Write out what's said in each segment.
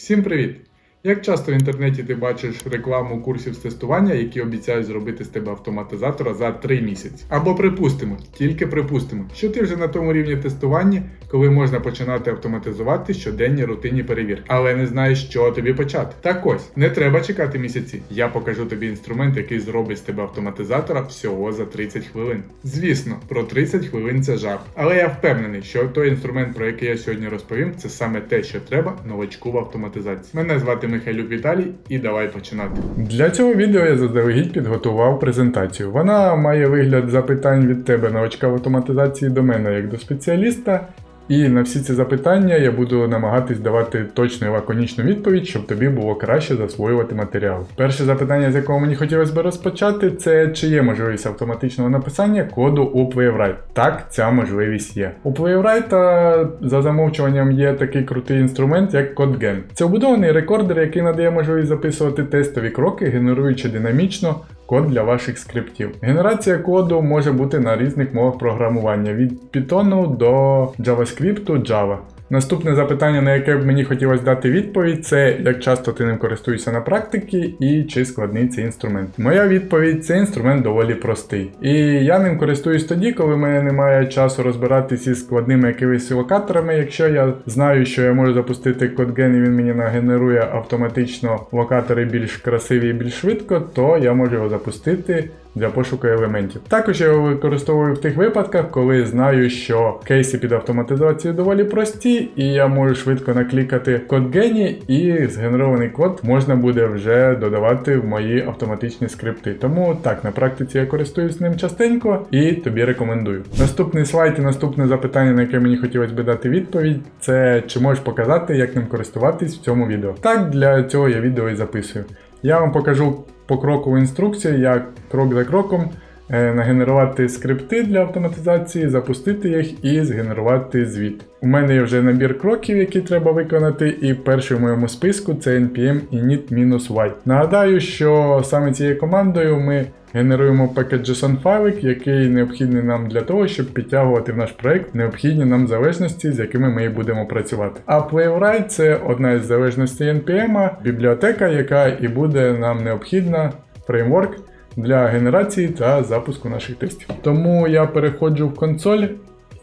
Всім привіт! Як часто в інтернеті ти бачиш рекламу курсів з тестування, які обіцяють зробити з тебе автоматизатора за 3 місяці? Або припустимо, тільки припустимо, що ти вже на тому рівні тестування, коли можна починати автоматизувати щоденні рутинні перевірки, але не знаєш, чого тобі почати. Так ось, не треба чекати місяці. Я покажу тобі інструмент, який зробить з тебе автоматизатора всього за 30 хвилин. Звісно, про 30 хвилин це жарт. Але я впевнений, що той інструмент, про який я сьогодні розповім, це саме те, що треба новачку в автоматизації. Мене звати Михайлюк Віталій, і давай починати. Для цього відео я заздалегідь підготував презентацію. Вона має вигляд запитань від тебе, на очках автоматизації до мене як до спеціаліста. І на всі ці запитання я буду намагатись давати точну і лаконічну відповідь, щоб тобі було краще засвоювати матеріал. Перше запитання, з якого мені хотілося би розпочати, це чи є можливість автоматичного написання коду у Playwright. Так, ця можливість є. У Playwright за замовчуванням є такий крутий інструмент, як CodeGen. Це вбудований рекордер, який надає можливість записувати тестові кроки, генеруючи динамічно код для ваших скриптів. Генерація коду може бути на різних мовах програмування від Python до JavaScript Java. Наступне запитання, на яке б мені хотілося дати відповідь, це як часто ти ним користуєшся на практиці і чи складний цей інструмент. Моя відповідь цей інструмент доволі простий. І я ним користуюсь тоді, коли в мене немає часу розбиратися із складними якимись локаторами. Якщо я знаю, що я можу запустити CodeGen і він мені нагенерує автоматично локатори більш красиві і більш швидко, то я можу його запустити для пошуку елементів. Також я його використовую в тих випадках, коли знаю, що кейси під автоматизацію доволі прості, і я можу швидко наклікати код гені, і згенерований код можна буде вже додавати в мої автоматичні скрипти. Тому так, на практиці я користуюсь ним частенько і тобі рекомендую. Наступний слайд і наступне запитання, на яке мені хотілося би дати відповідь, це чи можеш показати, як ним користуватись в цьому відео. Так, для цього я відео і записую. Я вам покажу покрокову інструкція, як крок за кроком е, нагенерувати скрипти для автоматизації, запустити їх і згенерувати звіт. У мене є вже набір кроків, які треба виконати, і перший в моєму списку це npm init-y. Нагадаю, що саме цією командою ми генеруємо package.json файлик, який необхідний нам для того, щоб підтягувати в наш проект необхідні нам залежності, з якими ми будемо працювати. А Playwright це одна із залежностей NPM, бібліотека, яка і буде нам необхідна, фреймворк для генерації та запуску наших тестів. Тому я переходжу в консоль.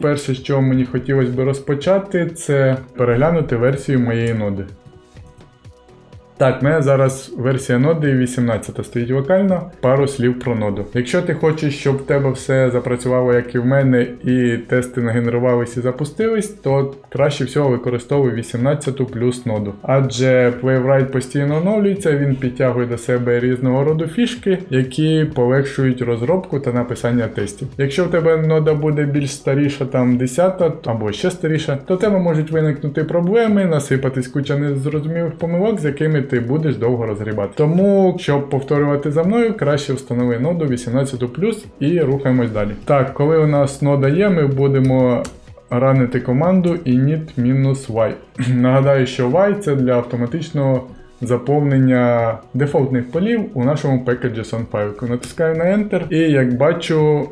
Перше, що мені хотілося би розпочати, це переглянути версію моєї ноди. Так, в мене зараз версія ноди 18 стоїть локально, пару слів про ноду. Якщо ти хочеш, щоб в тебе все запрацювало, як і в мене, і тести нагенерувались і запустились, то краще всього використовуй 18 плюс ноду. Адже Playwright постійно оновлюється, він підтягує до себе різного роду фішки, які полегшують розробку та написання тестів. Якщо в тебе нода буде більш старіша, там 10 або ще старіша, то в тебе можуть виникнути проблеми, насипатись куча незрозумілих помилок, з якими ти будеш довго розгрібати. Тому, щоб повторювати за мною, краще встанови ноду 18 і рухаємось далі. Так, коли у нас нода є, ми будемо ранити команду init-y. Нагадаю, що y це для автоматичного заповнення дефолтних полів у нашому package.json файлику. Натискаю на Enter, і як бачу,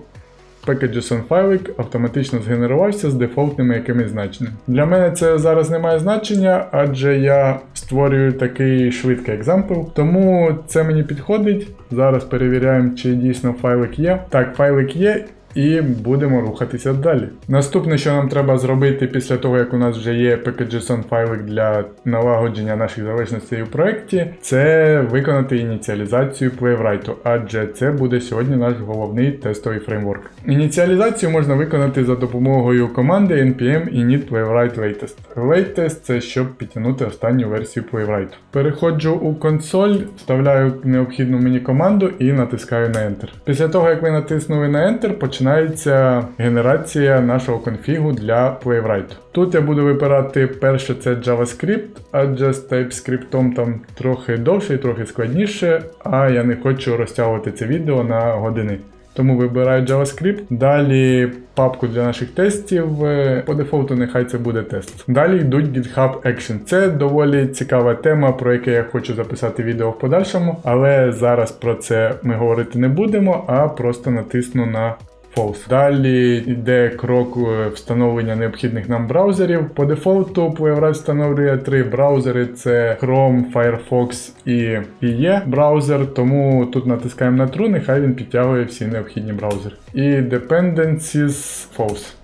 package.json файлик автоматично згенерувався з дефолтними якимись значеннями. Для мене це зараз не має значення, адже я створюю такий швидкий екзампл, тому це мені підходить. Зараз перевіряємо, чи дійсно файлик є. Так, файлик є. І будемо рухатися далі. Наступне, що нам треба зробити після того, як у нас вже є package.json файлик для налагодження наших залежностей у проєкті, це виконати ініціалізацію Playwright, адже це буде сьогодні наш головний тестовий фреймворк. Ініціалізацію можна виконати за допомогою команди npm init playwright latest. Latest це щоб підтягнути останню версію Playwright. Переходжу у консоль, вставляю необхідну мені команду і натискаю на Enter. Після того, як ви натиснули на Enter, починається генерація нашого конфігу для Playwright. Тут я буду вибирати перше це JavaScript, адже з TypeScript там трохи довше і трохи складніше, а я не хочу розтягувати це відео на години. Тому вибираю JavaScript. Далі папку для наших тестів. е, По дефолту нехай це буде тест. Далі йдуть GitHub Action. Це доволі цікава тема, про яку я хочу записати відео в подальшому, але зараз про це ми говорити не будемо, а просто натисну на false. Далі йде крок е, встановлення необхідних нам браузерів. По дефолту Playwright встановлює три браузери: це Chrome, Firefox і IE браузер. Тому тут натискаємо на True, нехай він підтягує всі необхідні браузери. І dependencies false.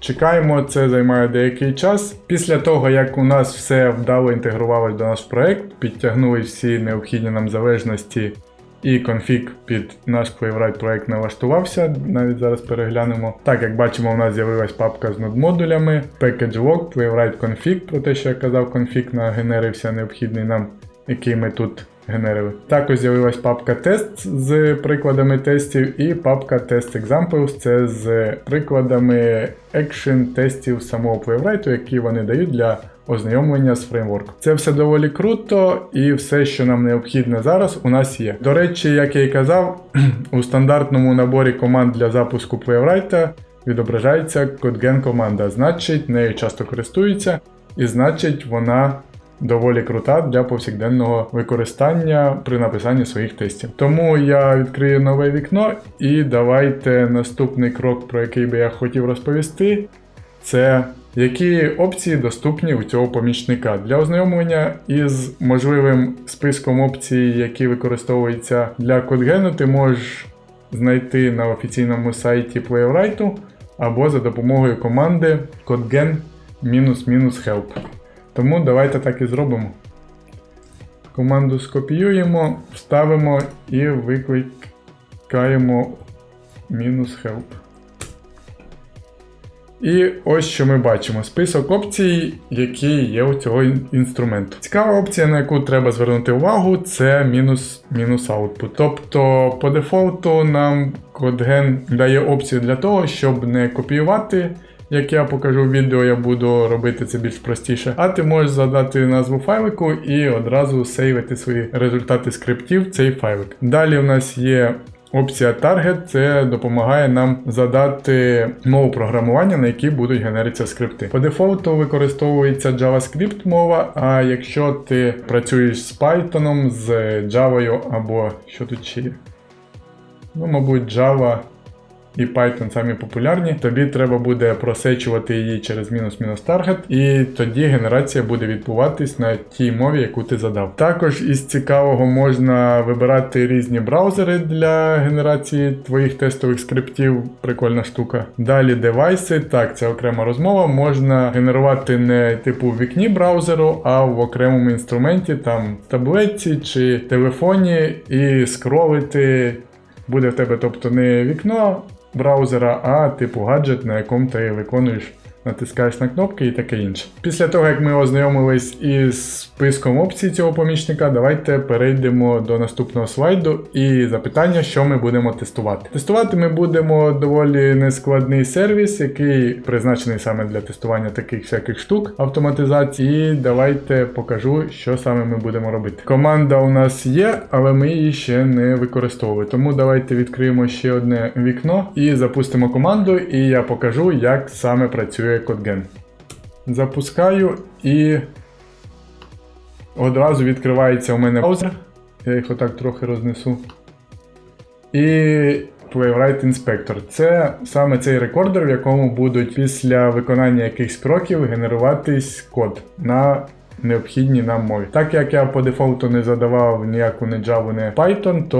Чекаємо, це займає деякий час. Після того, як у нас все вдало інтегрувалось до наш проект, підтягнули всі необхідні нам залежності і конфіг під наш Playwright проект налаштувався. Навіть зараз переглянемо. Так, як бачимо, у нас з'явилась папка з нод-модулями, package log, Playwright config, про те, що я казав, конфіг нагенерився необхідний нам, який ми тут генерили. Також з'явилась папка тест з прикладами тестів, і папка test examples це з прикладами екшен тестів самого Playwright, які вони дають для ознайомлення з фреймворком. Це все доволі круто, і все, що нам необхідне зараз, у нас є. До речі, як я і казав, у стандартному наборі команд для запуску Playwright відображається CodeGen команда, значить, нею часто користуються, і значить, вона доволі крута для повсякденного використання при написанні своїх тестів. Тому я відкрию нове вікно і давайте наступний крок, про який би я хотів розповісти, це які опції доступні у цього помічника для ознайомлення із можливим списком опцій, які використовуються для CodeGen, ти можеш знайти на офіційному сайті Playwright або за допомогою команди codegen-help. Тому давайте так і зробимо. Команду скопіюємо, вставимо і викликаємо help. І ось що ми бачимо: список опцій, які є у цього інструменту. Цікава опція, на яку треба звернути увагу, це мінус мінус output. Тобто по дефолту нам CodeGen дає опцію для того, щоб не копіювати. Як я покажу в відео, я буду робити це більш простіше. А ти можеш задати назву файлику і одразу сейвити свої результати скриптів в цей файлик. Далі у нас є опція Target, це допомагає нам задати мову програмування, на якій будуть генеритися скрипти. По дефолту використовується JavaScript мова, а якщо ти працюєш з Python, з Java або що тут ще є? Ну, мабуть, Java і Python самі популярні, тобі треба буде просечувати її через мінус-мінус таргет, і тоді генерація буде відбуватись на тій мові, яку ти задав. Також із цікавого можна вибирати різні браузери для генерації твоїх тестових скриптів. Прикольна штука. Далі девайси, так, це окрема розмова. Можна генерувати не типу в вікні браузеру, а в окремому інструменті, там таблетці чи телефоні, і скролити. Буде в тебе, тобто, не вікно браузера, а типу гаджет, на якому ти виконуєш, натискаєш на кнопки і таке інше. Після того, як ми ознайомились із списком опцій цього помічника, давайте перейдемо до наступного слайду і запитання, що ми будемо тестувати. Тестувати ми будемо доволі нескладний сервіс, який призначений саме для тестування таких всяких штук автоматизації. І давайте покажу, що саме ми будемо робити. Команда у нас є, але ми її ще не використовували. Тому давайте відкриємо ще одне вікно і запустимо команду, і я покажу, як саме працює CodeGen. Запускаю і одразу відкривається у мене браузер. Я їх отак трохи рознесу. І Playwright Inspector. Це саме цей рекордер, в якому будуть після виконання якихось кроків генеруватись код на необхідній нам мові. Так як я по дефолту не задавав ніяку не Java, не Python, то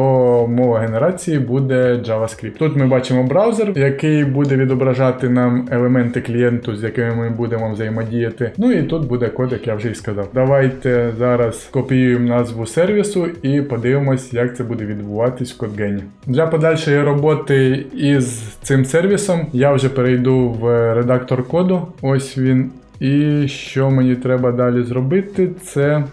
мова генерації буде JavaScript. Тут ми бачимо браузер, який буде відображати нам елементи клієнту, з якими ми будемо взаємодіяти. Ну і тут буде код, як я вже і сказав. Давайте зараз копіюємо назву сервісу і подивимось, як це буде відбуватись в CodeGen. Для подальшої роботи із цим сервісом я вже перейду в редактор коду. Ось він. І що мені треба далі зробити, це.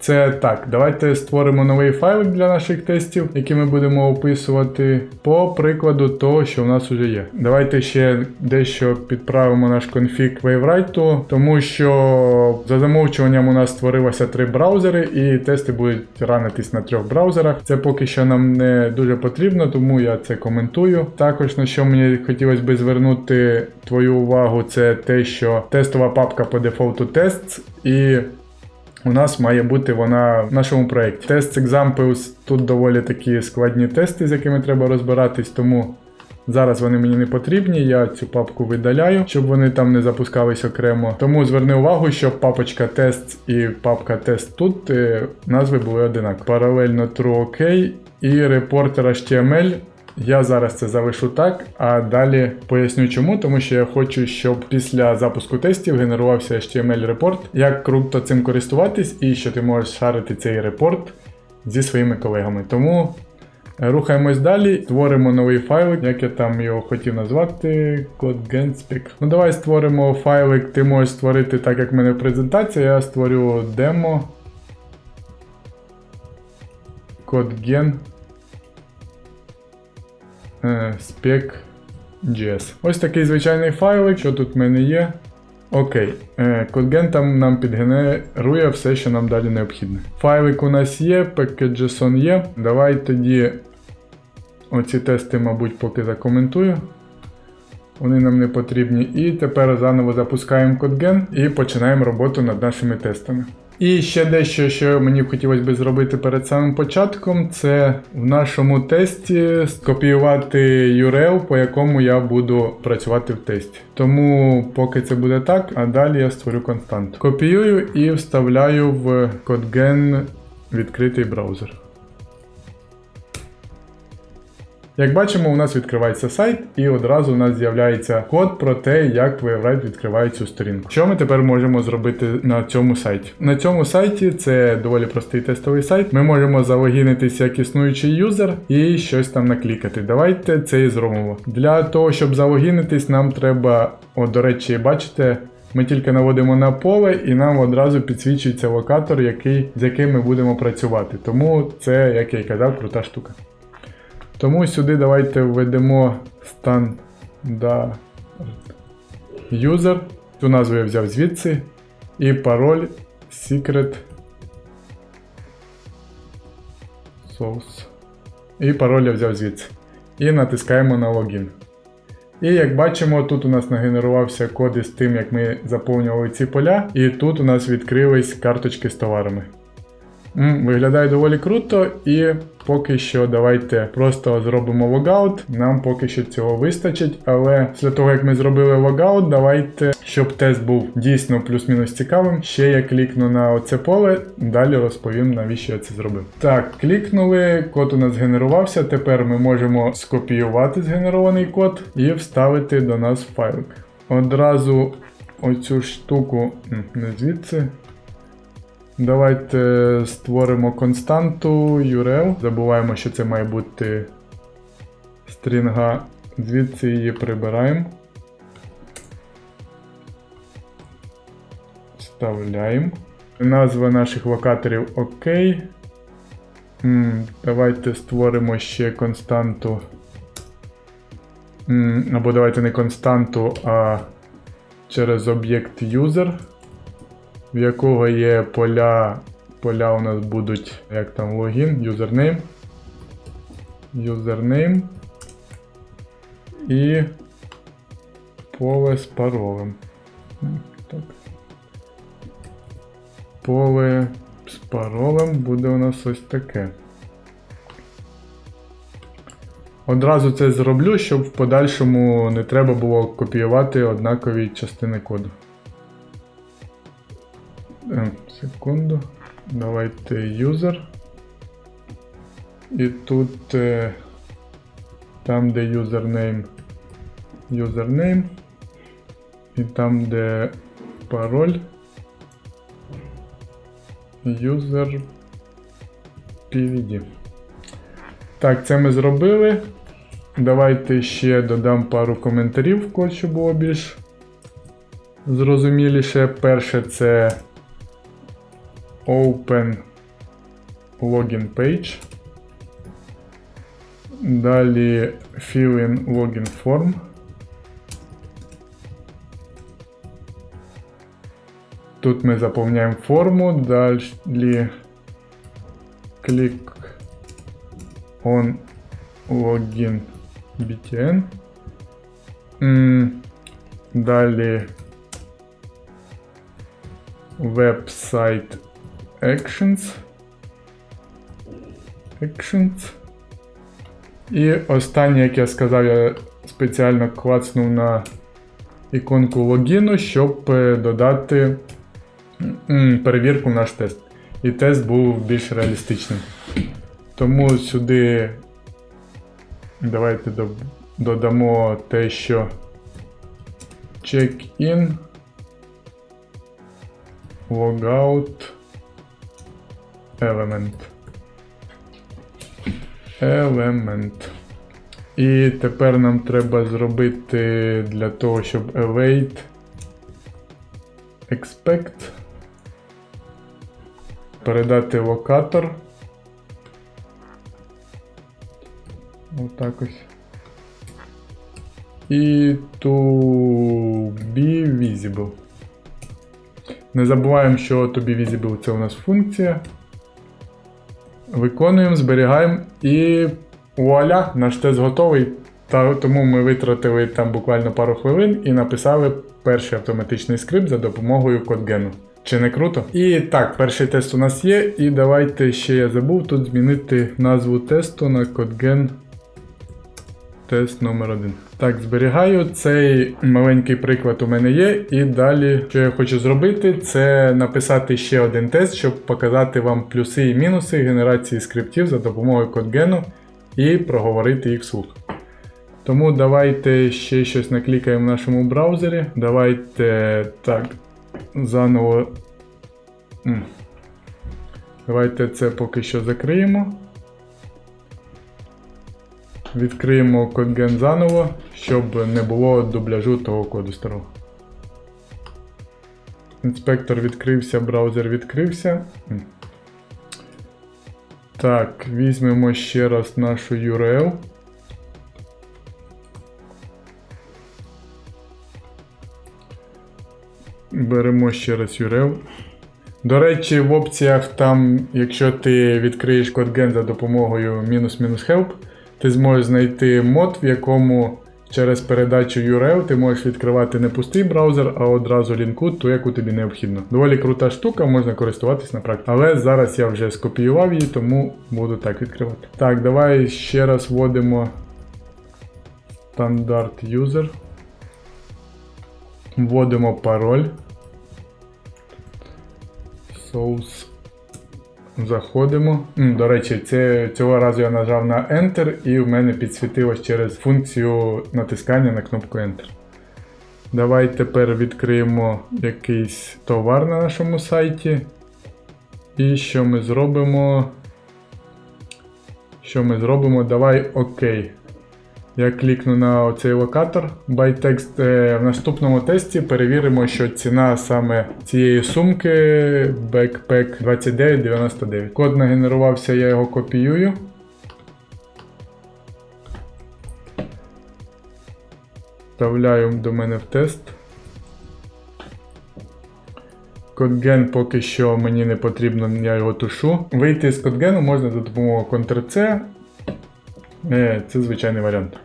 Це так, давайте створимо новий файлик для наших тестів, які ми будемо описувати по прикладу того, що в нас вже є. Давайте ще дещо підправимо наш конфіг Wavewrite, тому що за замовчуванням у нас створилося три браузери, і тести будуть ранитись на трьох браузерах. Це поки що нам не дуже потрібно, тому я це коментую. Також на що мені хотілося би звернути твою увагу, це те, що тестова папка по дефолту тест і у нас має бути вона в нашому проєкті. Тест Examples тут доволі такі складні тести, з якими треба розбиратись, тому зараз вони мені не потрібні. Я цю папку видаляю, щоб вони там не запускались окремо. Тому зверни увагу, щоб папочка тест і папка тест тут е, назви були одинакові. Паралельно true OK і репортер HTML я зараз це залишу так, а далі поясню чому, тому що я хочу, щоб після запуску тестів генерувався HTML-репорт, як круто цим користуватись, і що ти можеш шарити цей репорт зі своїми колегами. Тому е, рухаємось далі, створимо новий файлик, як я там його хотів назвати, CodeGenSpeak. Ну давай створимо файлик, ти можеш створити так, як в мене в презентації, я створю демо. CodeGen spec.js. Ось такий звичайний файлик, що тут в мене є. Окей, е, CodeGen там нам підгенерує все, що нам далі необхідне. Файлик у нас є, package.json є. Давай тоді оці тести, мабуть, поки закоментую. Вони нам не потрібні. І тепер заново запускаємо CodeGen і починаємо роботу над нашими тестами. І ще дещо, що мені хотілося б зробити перед самим початком, це в нашому тесті скопіювати URL, по якому я буду працювати в тесті. Тому поки це буде так, а далі я створю константу. Копіюю і вставляю в CodeGen відкритий браузер. Як бачимо, у нас відкривається сайт, і одразу у нас з'являється код про те, як Wavelite відкриває цю сторінку. Що ми тепер можемо зробити на цьому сайті? На цьому сайті це доволі простий тестовий сайт. Ми можемо залогінитися як існуючий юзер і щось там наклікати. Давайте це і зробимо. Для того, щоб залогінитись, нам треба, о, до речі, бачите. Ми тільки наводимо на поле і нам одразу підсвічується локатор, який, з яким ми будемо працювати. Тому це, як я й казав, крута штука. Тому сюди давайте введемо стандарт user. Цю назву я взяв звідси. І пароль secret source. І пароль я взяв звідси. І натискаємо на логін. І як бачимо, тут у нас нагенерувався код із тим, як ми заповнювали ці поля, і тут у нас відкрились карточки з товарами. Виглядає доволі круто, і поки що давайте просто зробимо логаут. Нам поки що цього вистачить, але після того як ми зробили логаут, давайте, щоб тест був дійсно плюс-мінус цікавим. Ще я клікну на оце поле, далі розповім, навіщо я це зробив. Так, клікнули, код у нас згенерувався. Тепер ми можемо скопіювати згенерований код і вставити до нас файлик. Одразу оцю штуку не звідси. Давайте створимо константу URL. Забуваємо, що це має бути стрінга. Звідси її прибираємо. Вставляємо. Назва наших локаторів ОК. Давайте створимо ще константу. Або давайте не константу, а через об'єкт user в якого є поля. Поля у нас будуть, як там логін, юзернейм. Юзернейм. І поле з паролем. Так. Поле з паролем буде у нас ось таке. Одразу це зроблю, щоб в подальшому не треба було копіювати однакові частини коду. Е, Секунду. Давайте user. І тут е, там, де username, username. І там, де пароль. User PVD. Так, це ми зробили. Давайте ще додам пару коментарів щоб було більш зрозуміліше. Перше це Open Login Page. Далі Fill in Login Form. Тут ми заповняємо форму, далі Click on Login BTN. М, Далі веб-сайт Actions. Actions. І останнє, як я сказав, я спеціально клацнув на іконку логіну, щоб е, додати перевірку в наш тест. І тест був більш реалістичним. Тому сюди давайте додамо те, що check-in, logout, element. Element. І тепер нам треба зробити для того, щоб await expect. Передати локатор. Отак ось. І to be visible. Не забуваємо, що to be visible це у нас функція. Виконуємо, зберігаємо і вуаля, наш тест готовий. Та, тому ми витратили там буквально пару хвилин і написали перший автоматичний скрипт за допомогою кодгену. Чи не круто? І так, перший тест у нас є. І давайте ще я забув тут змінити назву тесту на CodeGen тест номер 1 Так, зберігаю. Цей маленький приклад у мене є. І далі, що я хочу зробити, це написати ще один тест, щоб показати вам плюси і мінуси генерації скриптів за допомогою CodeGen і проговорити їх вслух. Тому давайте ще щось наклікаємо в нашому браузері. Давайте так, заново. Давайте це поки що закриємо. Відкриємо CodeGen заново, щоб не було дубляжу того коду старого. Інспектор відкрився, браузер відкрився. Так, візьмемо ще раз нашу URL. Беремо ще раз URL. До речі, в опціях там, якщо ти відкриєш CodeGen за допомогою мінус-мінус help, ти зможеш знайти мод, в якому через передачу URL ти можеш відкривати не пустий браузер, а одразу лінку, ту, яку тобі необхідно. Доволі крута штука, можна користуватись на практиці. Але зараз я вже скопіював її, тому буду так відкривати. Так, давай ще раз вводимо стандарт user. Вводимо пароль. Соус. Заходимо. До речі, це, цього разу я нажав на Enter і в мене підсвітилось через функцію натискання на кнопку Enter. Давай тепер відкриємо якийсь товар на нашому сайті. І що ми зробимо? Що ми зробимо? Давай ОК. Я клікну на оцей локатор ByText. Е, В наступному тесті перевіримо, що ціна саме цієї сумки Backpack 2999. Код нагенерувався, я його копіюю. Вставляю до мене в тест. CodeGen поки що мені не потрібно, я його тушу. Вийти з CodeGen можна за допомогою Ctrl-C. Е, Це звичайний варіант.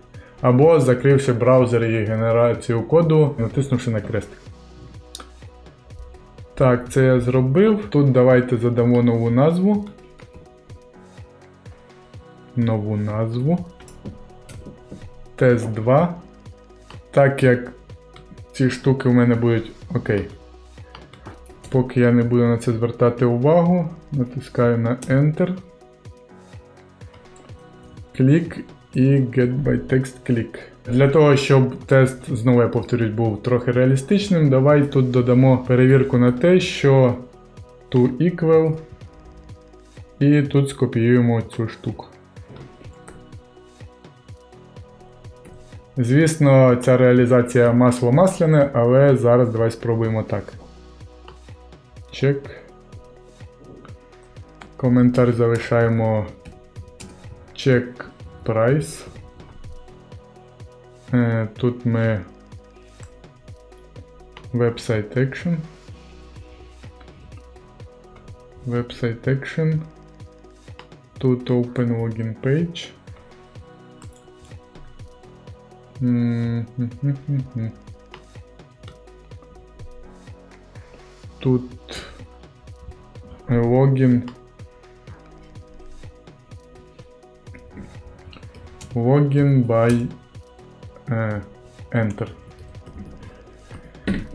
Або закривши браузер і генерацію коду, натиснувши на крестик. Так, це я зробив. Тут давайте задамо нову назву. Нову назву. Тест 2. Так як ці штуки в мене будуть окей. Поки я не буду на це звертати увагу, натискаю на Enter. Клік і Get by Text Click. Для того, щоб тест, знову я повторюсь, був трохи реалістичним, давай тут додамо перевірку на те, що to equal. І тут скопіюємо цю штуку. Звісно, ця реалізація масло масляне, але зараз давай спробуємо так. Чек. Коментар залишаємо check price. Е, Тут ми website action. Website action. Тут open login page. М-м-м-м-м. Тут Login. Login by е, Enter.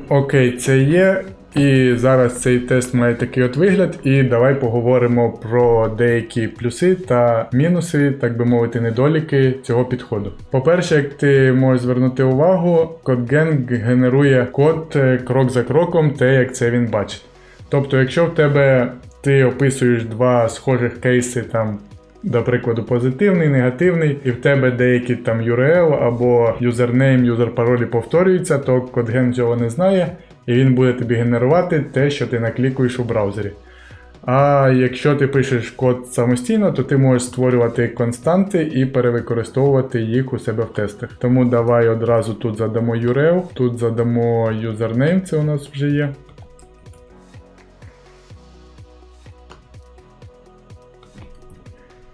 Окей, це є. І зараз цей тест має такий от вигляд. І давай поговоримо про деякі плюси та мінуси, так би мовити, недоліки цього підходу. По-перше, як ти можеш звернути увагу, CodeGen генерує код е, крок за кроком, те, як це він бачить. Тобто, якщо в тебе ти описуєш два схожих кейси, там, до прикладу, позитивний, негативний, і в тебе деякі там URL або юзернейм, юзер паролі повторюються, то CodeGen цього не знає, і він буде тобі генерувати те, що ти наклікуєш у браузері. А якщо ти пишеш код самостійно, то ти можеш створювати константи і перевикористовувати їх у себе в тестах. Тому давай одразу тут задамо URL, тут задамо юзернейм, це у нас вже є.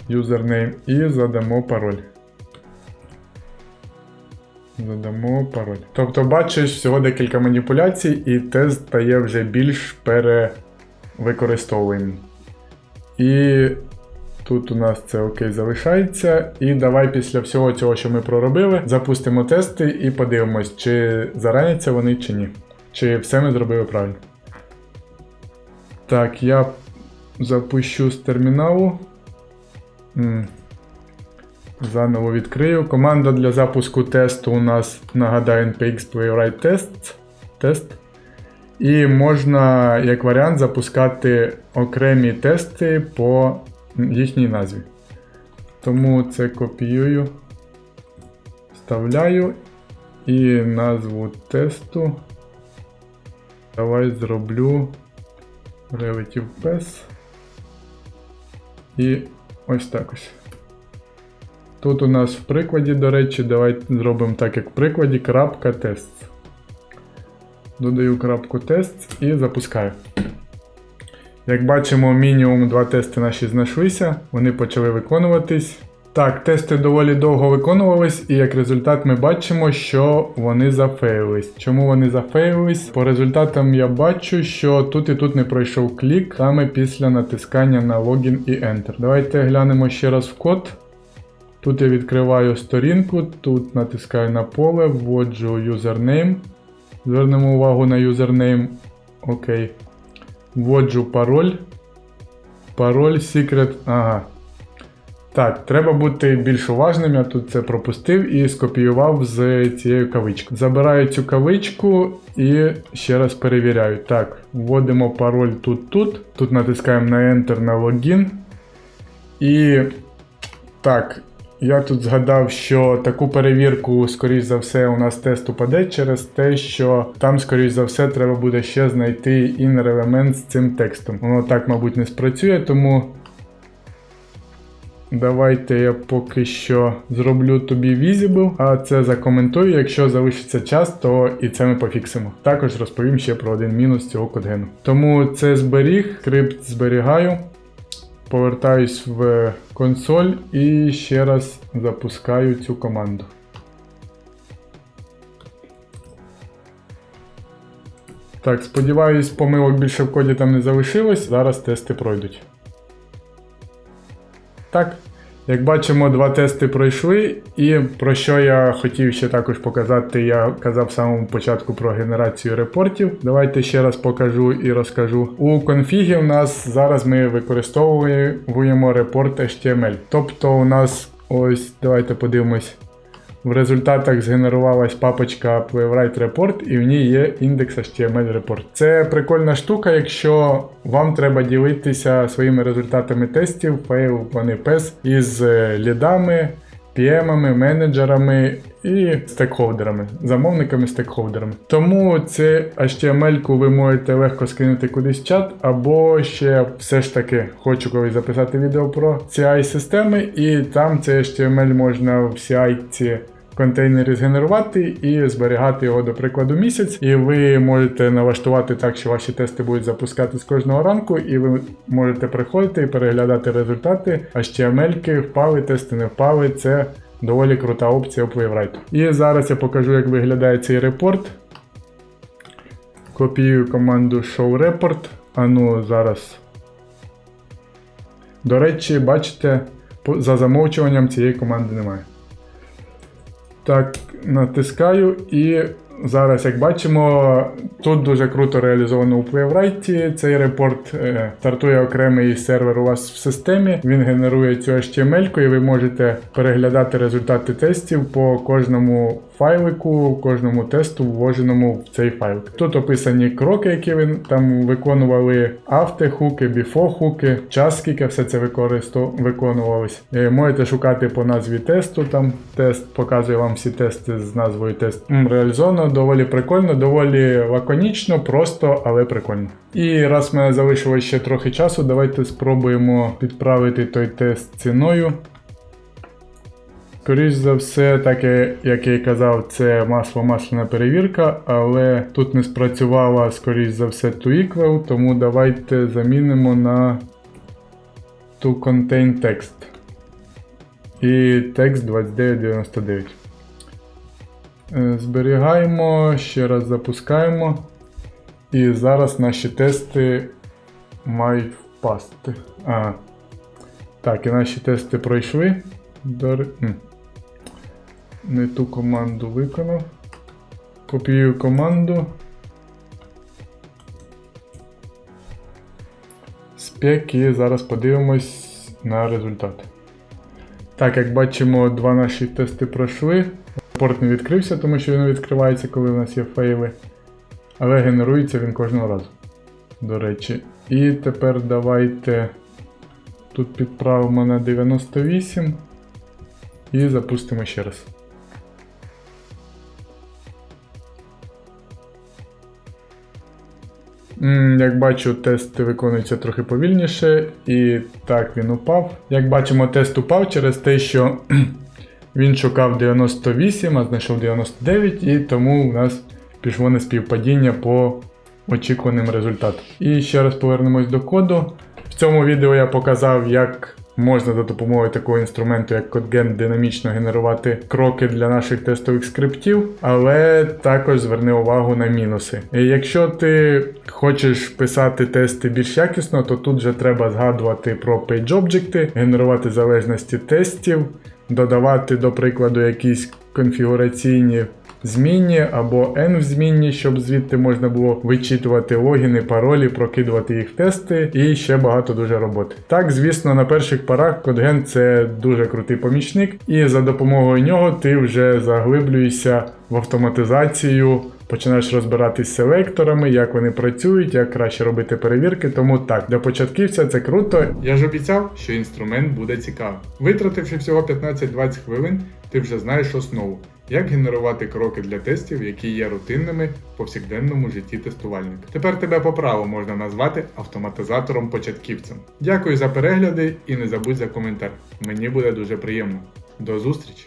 Юзернейм і задамо пароль. Задамо пароль. Тобто, бачиш всього декілька маніпуляцій, і тест стає вже більш перевикористовуємим. І тут у нас це окей залишається. І давай після всього цього, що ми проробили, запустимо тести і подивимось, чи зараняться вони, чи ні. Чи все ми зробили правильно. Так, я запущу з терміналу. Заново відкрию. Команда для запуску тесту у нас нагадаю npx playwright test. тест. І можна, як варіант, запускати окремі тести по їхній назві. Тому це копіюю, вставляю і назву тесту. Давай зроблю relative path. І ось так ось. Тут у нас в прикладі, до речі, давайте зробимо так, як в прикладі, крапка тест. Додаю крапку тест і запускаю. Як бачимо, мінімум два тести наші знайшлися, вони почали виконуватись. Так, тести доволі довго виконувались, і як результат ми бачимо, що вони зафейлились. Чому вони зафейлились? По результатам я бачу, що тут і тут не пройшов клік саме після натискання на логін і Enter. Давайте глянемо ще раз в код. Тут я відкриваю сторінку, тут натискаю на поле, вводжу юзернейм. Звернемо увагу на юзернейм. Окей. Вводжу пароль. Пароль secret. Ага. Так, треба бути більш уважним, я тут це пропустив і скопіював з цією кавичкою. Забираю цю кавичку і ще раз перевіряю. Так, вводимо пароль тут-тут. Тут натискаємо на Enter на логін. І так, я тут згадав, що таку перевірку, скоріш за все, у нас тест упаде через те, що там, скоріш за все, треба буде ще знайти inner елемент з цим текстом. Воно так, мабуть, не спрацює, тому давайте я поки що зроблю тобі visible, а це закоментую. Якщо залишиться час, то і це ми пофіксимо. Також розповім ще про один мінус цього кодгену. Тому це зберіг, скрипт зберігаю. Повертаюсь в консоль і ще раз запускаю цю команду. Так, сподіваюсь, помилок більше в коді там не залишилось. Зараз тести пройдуть. Так. Як бачимо, два тести пройшли, і про що я хотів ще також показати, я казав в самому початку про генерацію репортів. Давайте ще раз покажу і розкажу. У конфігі у нас зараз ми використовуємо репорт HTML. Тобто у нас ось, давайте подивимось. В результатах згенерувалась папочка Playwright Report і в ній є індекс HTML Report. Це прикольна штука, якщо вам треба ділитися своїми результатами тестів, фейл вони PES із е, лідами, PM-ами, менеджерами і стейкхолдерами, замовниками стейкхолдерами. Тому це HTML-ку ви можете легко скинути кудись в чат, або ще все ж таки хочу колись записати відео про CI-системи, і там цей HTML можна в CI-ці контейнері згенерувати і зберігати його, до прикладу, місяць. І ви можете налаштувати так, що ваші тести будуть запускатись кожного ранку, і ви можете приходити і переглядати результати. HTML-ки впали, тести не впали. Це доволі крута опція у Playwright. І зараз я покажу, як виглядає цей репорт. Копіюю команду show report. А ну зараз До речі, бачите, за замовчуванням цієї команди немає. Так, натискаю і зараз, як бачимо, тут дуже круто реалізовано у Playwright. Цей репорт е, стартує окремий сервер у вас в системі. Він генерує цю HTML, і ви можете переглядати результати тестів по кожному файлику, кожному тесту, ввоженому в цей файл. Тут описані кроки, які ви там виконували, автохуки, біфохуки, час, скільки все це виконувалось. Е, Можете шукати по назві тесту. Там тест показує вам всі тести з назвою тест. Реалізовано доволі прикольно, доволі лаконічно, просто, але прикольно. І раз в мене залишилось ще трохи часу, давайте спробуємо підправити той тест ціною. Скоріш за все, так як я і казав, це масло масляна перевірка, але тут не спрацювала, скоріш за все, to equal, тому давайте замінимо на to contain text. І текст 2999. Е, Зберігаємо, ще раз запускаємо. І зараз наші тести мають впасти. А. Так, і наші тести пройшли. До... Не ту команду виконав. Копіюю команду. Спек і зараз подивимось на результат. Так, як бачимо, два наші тести пройшли. Репорт не відкрився, тому що він відкривається, коли у нас є фейли. Але генерується він кожного разу. До речі. І тепер давайте тут підправимо на 98 і запустимо ще раз. Як бачу, тест виконується трохи повільніше, і так він упав. Як бачимо, тест упав через те, що він шукав 98, а знайшов 99, і тому у нас пішло неспівпадіння по очікуваним результатам. І ще раз повернемось до коду. В цьому відео я показав, як можна за допомогою такого інструменту, як CodeGen, динамічно генерувати кроки для наших тестових скриптів, але також зверни увагу на мінуси. І Якщо ти хочеш писати тести більш якісно, то тут вже треба згадувати про PageObject, генерувати залежності тестів, додавати, до прикладу, якісь конфігураційні змінні або n в змінні, щоб звідти можна було вичитувати логіни, паролі, прокидувати їх в тести і ще багато дуже роботи. Так, звісно, на перших порах CodeGen це дуже крутий помічник, і за допомогою нього ти вже заглиблюєшся в автоматизацію. Починаєш розбиратись з селекторами, як вони працюють, як краще робити перевірки. Тому так, для початківця це круто. Я ж обіцяв, що інструмент буде цікавий. Витративши всього 15-20 хвилин, ти вже знаєш основу, як генерувати кроки для тестів, які є рутинними в повсякденному житті тестувальника. Тепер тебе по праву можна назвати автоматизатором початківцем. Дякую за перегляди і не забудь за коментар. Мені буде дуже приємно. До зустрічі!